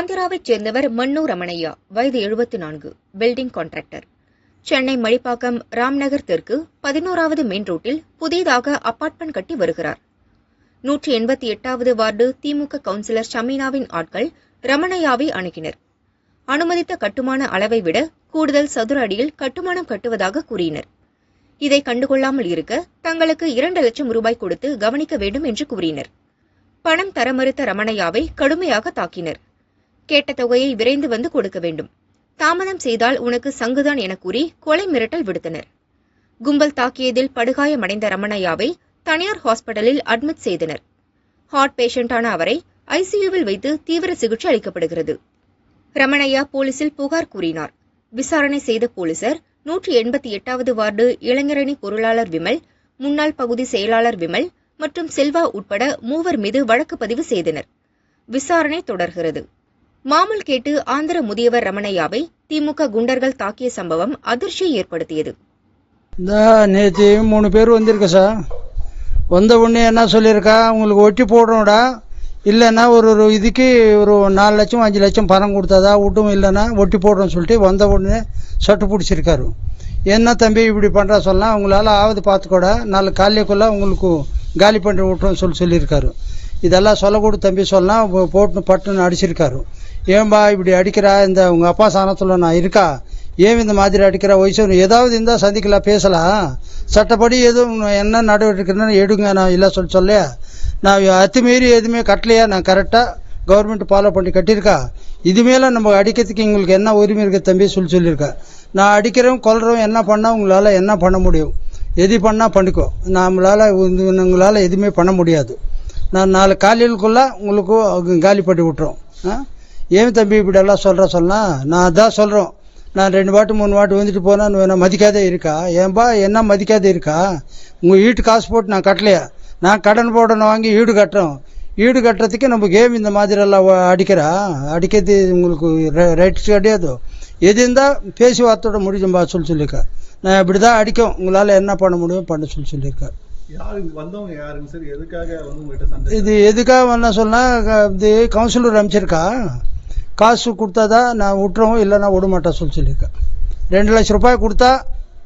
ஆந்திராவைச் சேர்ந்தவர் மன்னு ரமணையா. வயது எழுபத்தி நான்கு பில்டிங் கான்ட்ராக்டர். சென்னை மணிப்பாக்கம் ராம்நகர் தெற்கு பதினோராவது மெயின் ரோட்டில் புதிதாக அபார்ட்மெண்ட் கட்டி வருகிறார். நூற்றி எண்பத்தி எட்டாவது வார்டு திமுக கவுன்சிலர் ஷமீனாவின் ஆட்கள் ரமணையாவை அணுகினர். அனுமதித்த கட்டுமான அளவை விட கூடுதல் சதுர அடியில் கட்டுமானம் கட்டுவதாக கூறினர். இதை கண்டுகொள்ளாமல் இருக்க தங்களுக்கு இரண்டு லட்சம் ரூபாய் கொடுத்து கவனிக்க வேண்டும் என்று கூறினர். பணம் தர மறுத்த ரமணையாவை கடுமையாக தாக்கினர். கேட்ட தொகையை விரைந்து வந்து கொடுக்க வேண்டும். தாமதம் செய்தால் உனக்கு சங்குதான் என கூறி கொலை மிரட்டல் விடுத்தனர். கும்பல் தாக்கியதில் படுகாயமடைந்த ரமணையாவை தனியார் ஹாஸ்பிட்டலில் அட்மிட் செய்தனர். ஹார்ட் பேஷண்டான அவரை ஐசியூவில் வைத்து தீவிர சிகிச்சை அளிக்கப்படுகிறது. ரமணையா போலீசில் புகார் கூறினார். விசாரணை செய்த போலீசார் நூற்றி எண்பத்தி எட்டாவது வார்டு இளைஞரணி பொருளாளர் விமல் முன்னாள் பகுதி செயலாளர் விமல் மற்றும் செல்வா உட்பட மூவர் மீது வழக்கு பதிவு செய்தனர். விசாரணை தொடர்கிறது. மாமூல் கேட்டு ஆந்திர முதியவர் ரமணையாவை திமுக குண்டர்கள் தாக்கிய சம்பவம் அதிர்ச்சியை ஏற்படுத்தியது. இந்த நேற்று மூணு பேர் வந்திருக்க சார். வந்த உடனே என்ன சொல்லியிருக்கா? உங்களுக்கு ஒட்டி போடுறோம்டா இல்லைன்னா ஒரு ஒரு இதுக்கு ஒரு நாலு லட்சம் அஞ்சு லட்சம் பணம் கொடுத்தாதா? விட்டும் இல்லைன்னா ஒட்டி போடுறோம்னு சொல்லிட்டு வந்த உடனே சட்டு பிடிச்சிருக்காரு. என்ன தம்பி இப்படி பண்ணுறா சொல்லலாம் உங்களால் ஆவது பார்த்துக்கூட. நாலு காலையக்குள்ளே உங்களுக்கு காலி பண்ணி விட்றோம்னு சொல்லி சொல்லியிருக்காரு. இதெல்லாம் சொல்லக்கூட தம்பி சொல்லலாம் போட்டு பட்டுன்னு அடிச்சிருக்காரு. ஏன்பா இப்படி அடிக்கிறா? இந்த உங்கள் அப்பா சாணத்தில் நான் இருக்கா? ஏன் இந்த மாதிரி அடிக்கிற? வயசு ஏதாவது இருந்தால் சந்திக்கலாம் பேசலாம் சட்டப்படி எதுவும் என்ன நடவடிக்கைன்னு எடுங்க நான் இல்லை சொல்லி சொல்ல. நான் அத்துமீறி எதுவுமே கட்டலையா? நான் கரெக்டாக கவர்மெண்ட் ஃபாலோ பண்ணி கட்டியிருக்கா? இதுமேல நம்ம அடிக்கிறதுக்கு எங்களுக்கு என்ன உரிமை இருக்குது தம்பி? சொல்லி சொல்லியிருக்கா. நான் அடிக்கிறவன் கொல்றோம் என்ன பண்ணால் உங்களால் என்ன பண்ண முடியும்? எது பண்ணால் பண்ணிக்கோ. நம்மளால் உங்களால் எதுவுமே பண்ண முடியாது. நான் நாலு காலையிலுக்குள்ளே உங்களுக்கு காலி பண்ணி விட்டுறோம். ஆ? ஏன் தம்பி இப்படியெல்லாம் சொல்கிற சொன்னா? நான் அதான் சொல்கிறோம் நான் ரெண்டு வாட்டு மூணு வாட்டு வந்துட்டு போனால் என்ன மதிக்காதே இருக்கா? ஏன்பா என்ன மதிக்காதே இருக்கா? உங்கள் வீட்டு காசு போட்டு நான் கட்டலையா? நான் கடன் போடணும் வாங்கி ஈடு கட்டுறோம். ஈடு கட்டுறதுக்கு நம்ம கேம் இந்த மாதிரியெல்லாம் அடிக்கிறா? அடிக்கிறது உங்களுக்கு ரைட்ஸ் கிடையாது? எது இருந்தால் பேசி வார்த்தையோட முடிச்சும்பா சொல்லி சொல்லியிருக்கா. நான் இப்படி தான் அடிக்கும். உங்களால் என்ன பண்ண முடியும்? பண்ண சொல்லி சொல்லியிருக்கேன் இது எதுக்காக என்ன சொன்னால் இது கவுன்சிலர் அமைச்சிருக்கா காசு கொடுத்தாதான் நான் விட்டுறோம் இல்லைன்னா விட மாட்டேன் சொல்லி சொல்லியிருக்கேன் ரெண்டு லட்ச ரூபாய் கொடுத்தா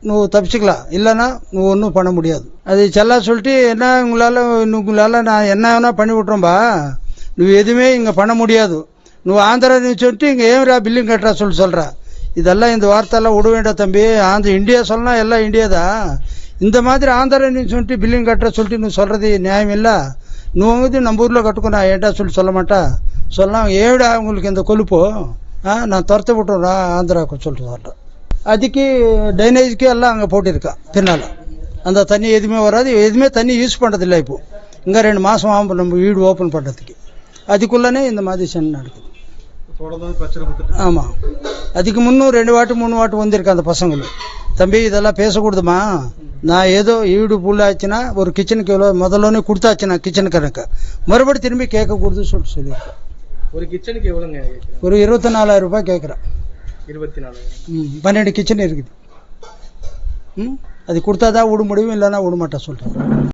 నువ్వు தப்பிச்சுக்கலாம் இல்லைன்னா నువ్వు ஒன்றும் பண்ண முடியாது அது செல்லா சொல்லிட்டு என்ன உங்களால் உங்களால் நான் என்ன வேணா பண்ணி விட்றோம்பா నువ్వు எதுவுமே இங்கே பண்ண முடியாது నువ్వు ஆந்திரா நீ சொல்லிட்டு இங்கே ஏன்ரா பில்லிங் கட்டுறா சொல்லி சொல்கிற இதெல்லாம் இந்த வார்த்தையெல்லாம் விட வேண்டாம் தம்பி ஆந்திர இந்தியா சொன்னா எல்லாம் இந்தியா தான் இந்த மாதிரி ஆந்திரா நீ சொல்லிட்டு பில்லிங் கட்டுற சொல்லிட்டு నువ్వు சொல்கிறது நியாயம் இல்லை నువ్వు வந்து நம்ம ஊரில் கட்டுக்கோ நான் ஏன்டா சொல்லி சொல்ல மாட்டா சொல்லலாம் ஏடா உங்களுக்கு இந்த கொழுப்பு? ஆ நான் துரத்த விட்டுறா ஆந்திராவுக்கு சொல்லிட்டு சொல்கிறேன் அதுக்கு டைனேஜ்க்கு எல்லாம் அங்கே போட்டிருக்கான் பின்னால் அந்த தண்ணி எதுவுமே வராது எதுவுமே தண்ணி யூஸ் பண்ணுறதில்ல இப்போ. இங்கே ரெண்டு மாதம் ஆகும் நம்ம வீடு ஓப்பன் பண்ணுறதுக்கு அதுக்குள்ளனே இந்த மாதிரி சண்டை நடக்குது. ஆமாம் அதுக்கு முன்னும் ரெண்டு வாட்டு மூணு வாட்டு வந்திருக்கு அந்த பசங்களும். தம்பி இதெல்லாம் பேசக்கூடாதுமா? நான் ஏதோ ஈடு புள்ளாச்சுன்னா ஒரு கிச்சனுக்கு எவ்வளோ முதல்லோனே கொடுத்தாச்சு நான் கிச்சனுக்காரனுக்கு மறுபடி திரும்பி கேட்கக்கூடாதுன்னு சொல்லிட்டு சொல்லியிருக்கேன் ஒரு கிச்சனுக்கு எவ்வளோங்க ஒரு இருபத்தி நாலாயிரம் ரூபாய் கேட்குறேன் இருபத்தி நாலு ம் பன்னெண்டு கிச்சன் இருக்குது. ம் அது கொடுத்தாதான் விட முடியும் இல்லைன்னா விட மாட்டேன் சொல்கிறேன்